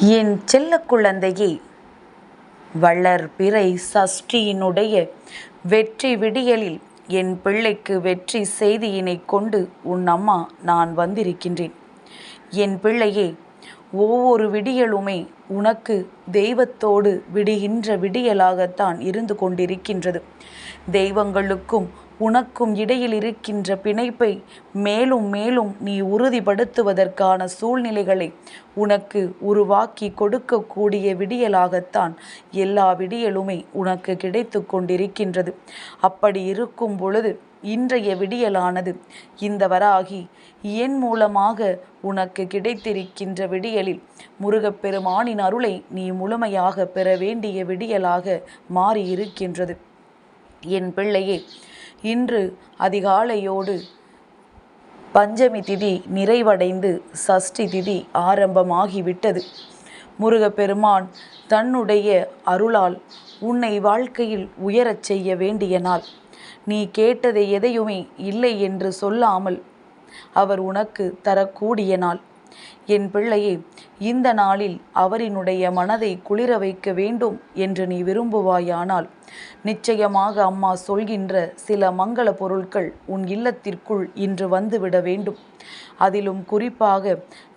என் செல்ல குழந்தையே வளர்பிறை சஷ்டியினுடைய வெற்றி விடியலில் என் பிள்ளைக்கு வெற்றி செய்தியினைக் கொண்டு உன் அம்மா நான் வந்திருக்கின்றேன். என் பிள்ளையே ஒவ்வொரு விடியலுமே உனக்கு தெய்வத்தோடு விடுகின்ற விடியலாகத்தான் இருந்து கொண்டிருக்கின்றது. தெய்வங்களுக்கும் உனக்கும் இடையில் இருக்கின்ற பிணைப்பை மேலும் மேலும் நீ உறுதிப்படுத்துவதற்கான சூழ்நிலைகளை உனக்கு உருவாக்கி கொடுக்கக்கூடிய விடியலாகத்தான் எல்லா விடியலுமே உனக்கு கிடைத்து கொண்டிருக்கின்றது. அப்படி இருக்கும் பொழுது இன்றைய விடியலானது. இந்த வராகி என் மூலமாக உனக்கு கிடைத்திருக்கின்ற விடியலில் முருகப்பெருமானின் அருளை நீ முழுமையாக பெற வேண்டிய விடியலாக மாறியிருக்கின்றது. என் பிள்ளையே இன்று அதிகாலையோடு பஞ்சமி திதி நிறைவடைந்து சஷ்டி திதி ஆரம்பமாகிவிட்டது. முருகப்பெருமான் தன்னுடைய அருளால் உன்னை வாழ்க்கையில் உயரச் செய்ய வேண்டிய நாள் நீ கேட்டதை எதையுமே இல்லை என்று சொல்லாமல் அவர் உனக்கு தரக்கூடிய நாள் என் பிள்ளையே இந்த நாளில் அவரினுடைய மனதை குளிர வைக்க வேண்டும் என்று நீ விரும்புவாயானால் நிச்சயமாக அம்மா சொல்கின்ற சில மங்கள பொருட்கள் உன் இல்லத்திற்குள் இன்று வந்துவிட வேண்டும். அதிலும் குறிப்பாக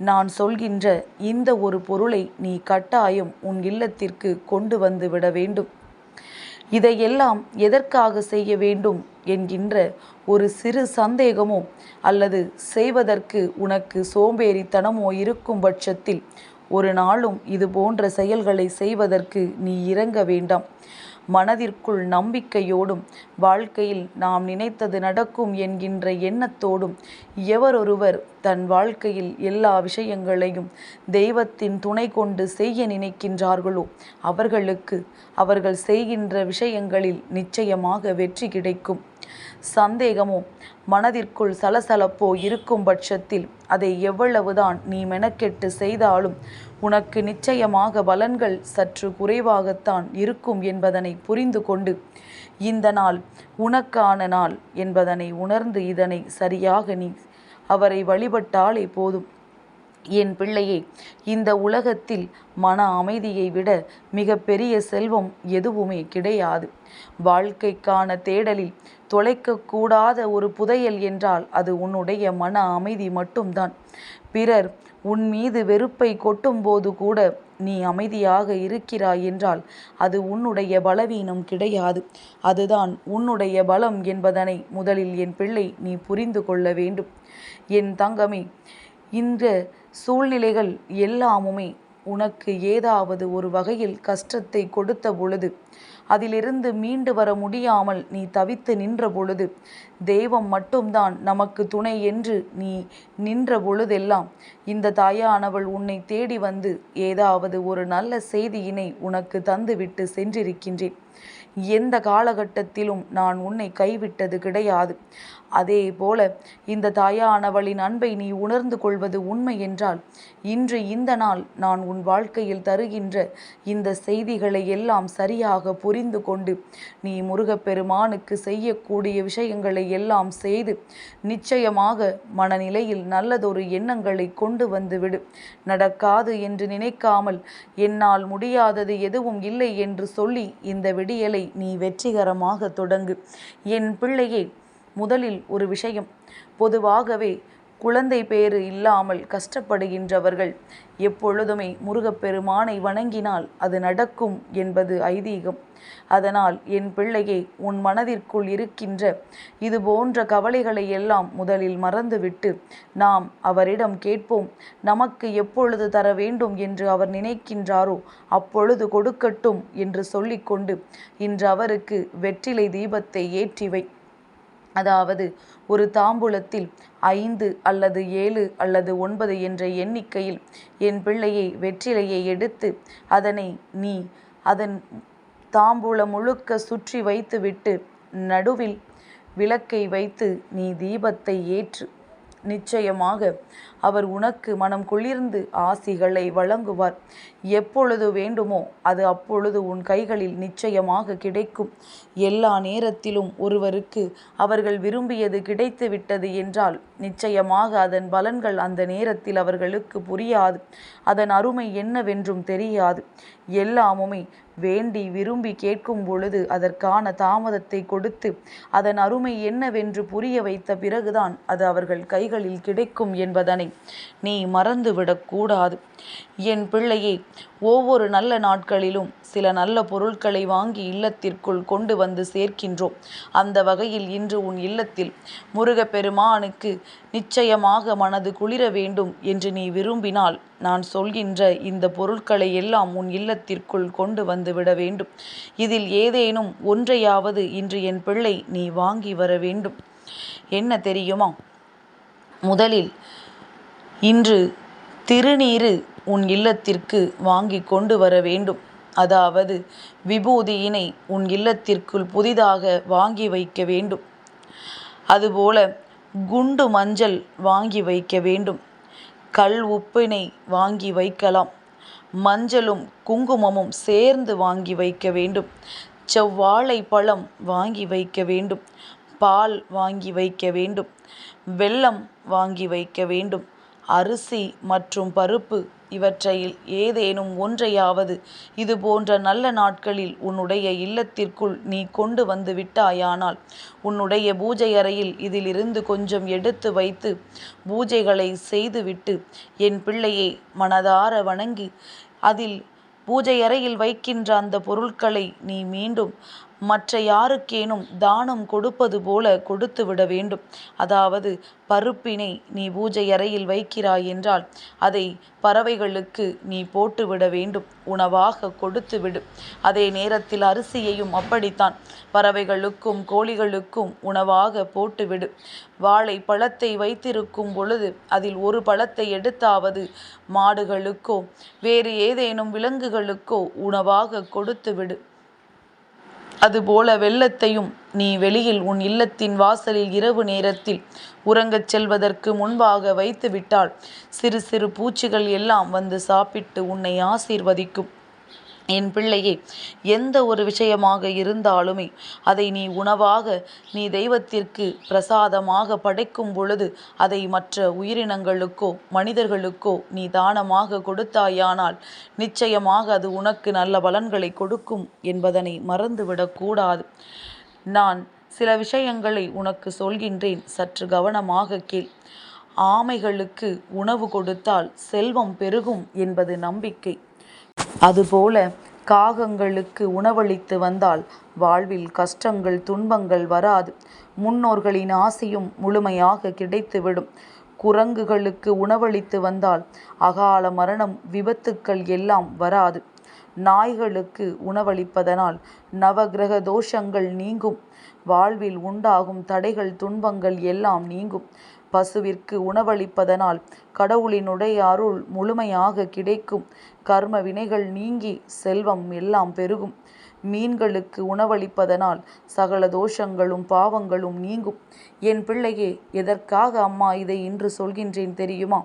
நான் சொல்கின்ற இந்த ஒரு பொருளை நீ கட்டாயம் உன் இல்லத்திற்கு கொண்டு வந்து விட வேண்டும். இதையெல்லாம் எதற்காக செய்ய வேண்டும் என்கின்ற ஒரு சிறு சந்தேகமோ அல்லது செய்வதற்கு உனக்கு சோம்பேறித்தனமோ இருக்கும் பட்சத்தில் ஒரு நாளும் இது போன்ற செயல்களை செய்வதற்கு நீ இறங்க வேண்டாம். மனதிற்குள் நம்பிக்கையோடும் வாழ்க்கையில் நாம் நினைத்தது நடக்கும் என்கின்ற எண்ணத்தோடும் எவரொருவர் தன் வாழ்க்கையில் எல்லா விஷயங்களையும் தெய்வத்தின் துணை கொண்டு செய்ய நினைக்கின்றார்களோ அவர்களுக்கு அவர்கள் செய்கின்ற விஷயங்களில் நிச்சயமாக வெற்றி கிடைக்கும். சந்தேகமோ மனதிற்குள் சலசலப்போ இருக்கும் பட்சத்தில் அதை எவ்வளவுதான் நீ மெனக்கெட்டு செய்தாலும் உனக்கு நிச்சயமாக பலன்கள் சற்று குறைவாகத்தான் இருக்கும் என்பதனை புரிந்து கொண்டு இந்த நாள் உனக்கான நாள் என்பதனை உணர்ந்து இதனை சரியாக நீ அவரை வழிபட்டாலே போதும். என் பிள்ளையே இந்த உலகத்தில் மன அமைதியை விட மிக பெரிய செல்வம் எதுவுமே கிடையாது. வாழ்க்கைக்கான தேடலில் தொலைக்கக்கூடாத ஒரு புதையல் என்றால் அது உன்னுடைய மன அமைதி மட்டும்தான். பிறர் உன் மீது வெறுப்பை கொட்டும்போது கூட நீ அமைதியாக இருக்கிறாய் என்றால் அது உன்னுடைய பலவீனம் கிடையாது. அதுதான் உன்னுடைய பலம் என்பதனை முதலில் என் பிள்ளை நீ புரிந்து கொள்ள வேண்டும். என் தங்கமே இந்த சூழ்நிலைகள் எல்லாமுமே உனக்கு ஏதாவது ஒரு வகையில் கஷ்டத்தை கொடுத்த பொழுது அதிலிருந்து மீண்டு வர முடியாமல் நீ தவித்து நின்ற பொழுது தெய்வம் மட்டும்தான் நமக்கு துணை என்று நீ நின்ற பொழுதெல்லாம் இந்த தாயானவள் உன்னை தேடி வந்து ஏதாவது ஒரு நல்ல செய்தியினை உனக்கு தந்துவிட்டு சென்றிருக்கின்றேன். எந்த காலகட்டத்திலும் நான் உன்னை கைவிட்டது கிடையாது. அதே போல இந்த தாயானவளின் அன்பை நீ உணர்ந்து கொள்வது உண்மை என்றால் இன்று இந்த நாள் நான் உன் வாழ்க்கையில் தருகின்ற இந்த செய்திகளை எல்லாம் சரியாக புரிந்து கொண்டு நீ முருகப்பெருமானுக்கு செய்யக்கூடிய விஷயங்களை எல்லாம் செய்து நிச்சயமாக மனநிலையில் நல்லதொரு எண்ணங்களை கொண்டு வந்துவிடு நடக்காது என்று நினைக்காமல் என்னால் முடியாதது எதுவும் இல்லை என்று சொல்லி இந்த விடியலை நீ வெற்றிகரமாக தொடங்கு. என் பிள்ளையே முதலில் ஒரு விஷயம். பொதுவாகவே குழந்தை பேறு இல்லாமல் கஷ்டப்படுகின்றவர்கள். எப்பொழுதுமே முருகப்பெருமானை வணங்கினால் அது நடக்கும் என்பது ஐதீகம். அதனால் என் பிள்ளையே உன் மனதிற்குள் இருக்கின்ற இது போன்ற கவலைகளை எல்லாம் முதலில் மறந்துவிட்டு நாம் அவரிடம் கேட்போம். நமக்கு எப்பொழுது தர வேண்டும் என்று அவர் நினைக்கின்றாரோ அப்பொழுது கொடுக்கட்டும் என்று சொல்லிக்கொண்டு இன்று அவருக்கு வெற்றிலை தீபத்தை ஏற்றிவை அதாவது ஒரு தாம்பூலத்தில் ஐந்து அல்லது ஏழு அல்லது ஒன்பது என்ற எண்ணிக்கையில் என் பிள்ளையை வெற்றிலையை எடுத்து அதனை நீ அதன் தாம்பூலம் முழுக்க சுற்றி வைத்துவிட்டு நடுவில் விளக்கை வைத்து நீ தீபத்தை ஏற்று நிச்சயமாக அவர் உனக்கு மனம் குளிர்ந்து ஆசிகளை வழங்குவார். எப்பொழுது வேண்டுமோ அது அப்பொழுது உன் கைகளில் நிச்சயமாக கிடைக்கும். எல்லா நேரத்திலும் ஒருவருக்கு அவர்கள் விரும்பியது கிடைத்து விட்டது என்றால் நிச்சயமாக அதன் பலன்கள் அந்த நேரத்தில் அவர்களுக்கு புரியாது. அதன் அருமை என்னவென்றும் தெரியாது. எல்லாமுமே வேண்டி விரும்பி கேட்கும் பொழுது அதற்கான தாமதத்தை கொடுத்து அதன் அருமை என்னவென்று புரிய வைத்த பிறகுதான் அது அவர்கள் கைகளில் கிடைக்கும் என்பதனை நீ மறந்துவிடக்கூடாது. என் பிள்ளையே ஒவ்வொரு நல்ல நாட்களிலும் சில நல்ல பொருட்களை வாங்கி இல்லத்திற்குள் கொண்டு வந்து சேர்க்கின்றோம். அந்த வகையில் இன்று உன் இல்லத்தில் முருகப்பெருமானுக்கு நிச்சயமாக மனது குளிர வேண்டும் என்று நீ விரும்பினால் நான் சொல்கின்ற இந்த பொருட்களை எல்லாம் உன் இல்லத்திற்குள் கொண்டு வந்து விட வேண்டும். இதில் ஏதேனும் ஒன்றையாவது இன்று என் பிள்ளை நீ வாங்கி வர வேண்டும். என்ன தெரியுமா? முதலில் இன்று திருநீறு உன் இல்லத்திற்கு வாங்கி கொண்டு வர வேண்டும். அதாவது விபூதியினை உன் இல்லத்திற்குள் புதிதாக வாங்கி வைக்க வேண்டும். அதுபோல குண்டு மஞ்சள் வாங்கி வைக்க வேண்டும். கல் உப்பினை வாங்கி வைக்கலாம். மஞ்சளும் குங்குமமும் சேர்ந்து வாங்கி வைக்க வேண்டும். செவ்வாழை பழம் வாங்கி வைக்க வேண்டும். பால் வாங்கி வைக்க வேண்டும். வெல்லம் வாங்கி வைக்க வேண்டும். அரிசி மற்றும் பருப்பு இவற்றையில் ஏதேனும் ஒன்றையாவது இது போன்ற நல்ல நாட்களில் உன்னுடைய இல்லத்திற்குள் நீ கொண்டு வந்து விட்டாயானால் உன்னுடைய பூஜை அறையில் இதிலிருந்து கொஞ்சம் எடுத்து வைத்து பூஜைகளை செய்துவிட்டு என் பிள்ளையை மனதார வணங்கி அதில் பூஜை அறையில் வைக்கின்ற அந்த பொருட்களை நீ மீண்டும் மற்ற யாருக்கேனும் தானம் கொடுப்பது போல கொடுத்து விட வேண்டும். அதாவது பருப்பினை நீ பூஜை அறையில் வைக்கிறாய் என்றால் அதை பறவைகளுக்கு நீ போட்டுவிட வேண்டும். உணவாக கொடுத்து விடு. அதே நேரத்தில் அரிசியையும் அப்படித்தான். பறவைகளுக்கும் கோழிகளுக்கும் உணவாக போட்டுவிடு வாழை பழத்தை வைத்திருக்கும் பொழுது அதில் ஒரு பழத்தை எடுத்தாவது மாடுகளுக்கோ வேறு ஏதேனும் விலங்குகளுக்கோ உணவாக கொடுத்து விடு. அதுபோல வெள்ளத்தையும் நீ வெளியில் உன் இல்லத்தின் வாசலில் இரவு நேரத்தில் உறங்கச் செல்வதற்கு முன்பாக வைத்துவிட்டால் சிறு சிறு பூச்சிகள் எல்லாம் வந்து சாப்பிட்டு உன்னை ஆசீர்வதிக்கும். என் பிள்ளையே எந்த ஒரு விஷயமாக இருந்தாலுமே அதை நீ உணவாக நீ தெய்வத்திற்கு பிரசாதமாக படைக்கும் பொழுது அதை மற்ற உயிரினங்களுக்கோ மனிதர்களுக்கோ நீ தானமாக கொடுத்தாயானால் நிச்சயமாக அது உனக்கு நல்ல பலன்களை கொடுக்கும் என்பதனை மறந்துவிடக்கூடாது நான் சில விஷயங்களை உனக்கு சொல்கின்றேன் சற்று கவனமாக கேள். ஆமைகளுக்கு உணவு கொடுத்தால் செல்வம் பெருகும் என்பது நம்பிக்கை. அதுபோல காகங்களுக்கு உணவளித்து வந்தால் வாழ்வில் கஷ்டங்கள் துன்பங்கள் வராது. முன்னோர்களின் ஆசையும் முழுமையாக கிடைத்துவிடும். குரங்குகளுக்கு உணவளித்து வந்தால் அகால மரணம் விபத்துக்கள் எல்லாம் வராது. நாய்களுக்கு உணவளிப்பதனால் நவகிரக தோஷங்கள் நீங்கும். வாழ்வில் உண்டாகும் தடைகள் துன்பங்கள் எல்லாம் நீங்கும். பசுவிற்கு உணவளிப்பதனால் கடவுளினுடைய அருள் முழுமையாக கிடைக்கும். கர்ம வினைகள் நீங்கி செல்வம் எல்லாம் பெருகும். மீன்களுக்கு உணவளிப்பதனால் சகல தோஷங்களும் பாவங்களும் நீங்கும். என் பிள்ளையே எதற்காக அம்மா இதை இன்று சொல்கின்றேன் தெரியுமா?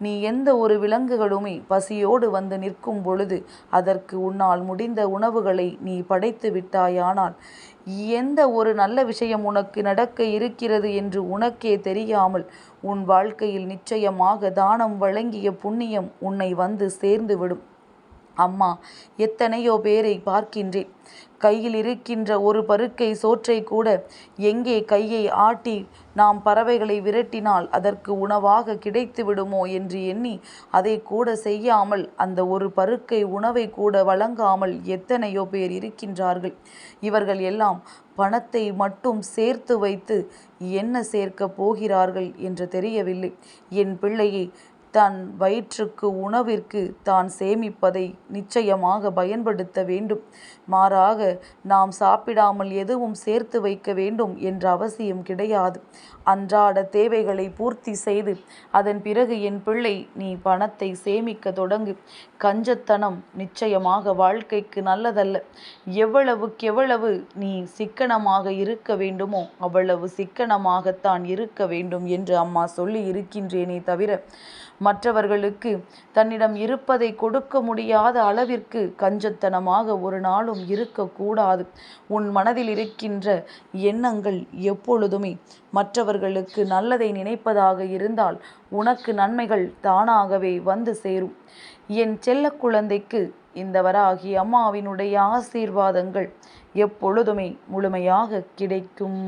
நீ எந்த ஒரு விலங்குகளுமே பசியோடு வந்து நிற்கும் பொழுது அதற்கு உன்னால் முடிந்த உணவுகளை நீ படைத்து விட்டாயானால் எந்த ஒரு நல்ல விஷயம் உனக்கு நடக்க இருக்கிறது என்று உனக்கே தெரியாமல் உன் வாழ்க்கையில் நிச்சயமாக தானம் வழங்கிய புண்ணியம் உன்னை வந்து சேர்ந்துவிடும். அம்மா எத்தனையோ பேரை பார்க்கின்றேன். கையில் இருக்கின்ற ஒரு பருக்கை சோற்றை கூட எங்கே கையை ஆட்டி நாம் பறவைகளை விரட்டினால் அதற்கு உணவாக கிடைத்து விடுமோ என்று எண்ணி அதை கூட செய்யாமல் அந்த ஒரு பருக்கை உணவை கூட வழங்காமல் எத்தனையோ பேர் இருக்கின்றார்கள். இவர்கள் எல்லாம் பணத்தை மட்டும் சேர்த்து வைத்து என்ன சேர்க்கப் போகிறார்கள் என்று தெரியவில்லை. என் பிள்ளையை தன் வயிற்றுக்கு உணவிற்கு தான் சேமிப்பதை நிச்சயமாக பயன்படுத்த வேண்டும். மாறாக நாம் சாப்பிடாமல் எதுவும் சேர்த்து வைக்க வேண்டும் என்ற அவசியம் கிடையாது. அன்றாட தேவைகளை பூர்த்தி செய்து அதன் பிறகு என் பிள்ளை நீ பணத்தை சேமிக்க தொடங்கு. கஞ்சத்தனம் நிச்சயமாக வாழ்க்கைக்கு நல்லதல்ல. எவ்வளவுக்கு எவ்வளவு நீ சிக்கனமாக இருக்க வேண்டுமோ அவ்வளவு சிக்கனமாகத்தான் இருக்க வேண்டும் என்று அம்மா சொல்லி இருக்கின்றேனே தவிர மற்றவர்களுக்கு தன்னிடம் இருப்பதை கொடுக்க முடியாத அளவிற்கு கஞ்சத்தனமாக ஒரு நாளும் இருக்கக்கூடாது. உன் மனதில் இருக்கின்ற எண்ணங்கள் எப்பொழுதுமே மற்றவர்களுக்கு நல்லதை நினைப்பதாக இருந்தால் உனக்கு நன்மைகள் தானாகவே வந்து சேரும். என் செல்ல குழந்தைக்கு இந்த வராகி அம்மாவினுடைய ஆசீர்வாதங்கள் எப்பொழுதுமே முழுமையாக கிடைக்கும்.